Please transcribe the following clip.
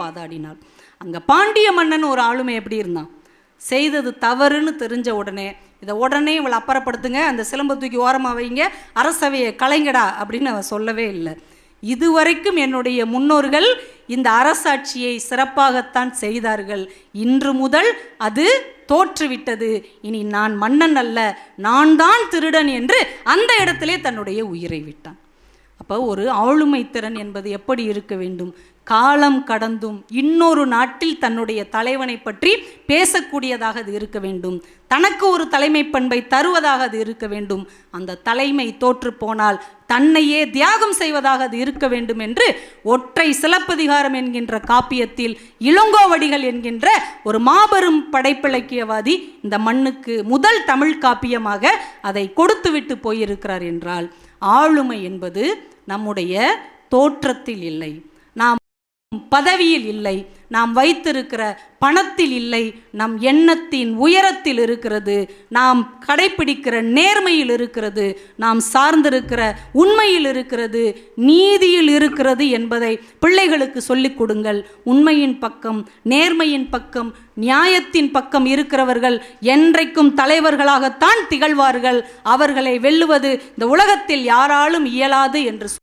வாதாடினாள். அங்கே பாண்டிய மன்னன் ஒரு ஆளுமை எப்படி இருந்தான்? செய்தது தவறுன்னு தெரிஞ்ச உடனே இதை உடனே இவளை அப்புறப்படுத்துங்க அந்த சிலம்பை தூக்கி ஓரமாக வைங்க அரசவையை கலைங்கடா அப்படின்னு அவன் சொல்லவே இல்லை. இதுவரைக்கும் என்னுடைய முன்னோர்கள் இந்த அரசாட்சியை சிறப்பாகத்தான் செய்தார்கள். இன்று முதல் அது தோற்றுவிட்டது. இனி நான் மன்னன் அல்ல நான் தான் திருடன் என்று அந்த இடத்திலே தன்னுடைய உயிரை விட்டான். அப்போ ஒரு ஆளுமை திறன் என்பது எப்படி இருக்க வேண்டும்? காலம் கடந்தும் இன்னொரு நாட்டில் தன்னுடைய தலைவனை பற்றி பேசக்கூடியதாக அது இருக்க வேண்டும். தனக்கு ஒரு தலைமை பண்பை தருவதாக அது இருக்க வேண்டும். அந்த தலைமை தோற்று போனால் தன்னையே தியாகம் செய்வதாக அது இருக்க வேண்டும் என்று ஒற்றை சிலப்பதிகாரம் என்கின்ற காப்பியத்தில் இளங்கோவடிகள் என்கின்ற ஒரு மாபெரும் படைப்பிலக்கியவாதி இந்த மண்ணுக்கு முதல் தமிழ் காப்பியமாக அதை கொடுத்துவிட்டு போயிருக்கிறார் என்றால் ஆளுமை என்பது நம்முடைய தோற்றத்தில் இல்லை. பதவியில் இல்லை. நாம் வைத்திருக்கிற பணத்தில் இல்லை. நம் எண்ணத்தின் உயரத்தில் இருக்கிறது. நாம் கடைப்பிடிக்கிற நேர்மையில் இருக்கிறது. நாம் சார்ந்திருக்கிற உண்மையில் இருக்கிறது. நீதியில் இருக்கிறது என்பதை பிள்ளைகளுக்கு சொல்லிக் கொடுங்கள். உண்மையின் பக்கம் நேர்மையின் பக்கம் நியாயத்தின் பக்கம் இருக்கிறவர்கள் என்றைக்கும் தலைவர்களாகத்தான் திகழ்வார்கள். அவர்களை வெல்லுவது இந்த உலகத்தில் யாராலும் இயலாது என்று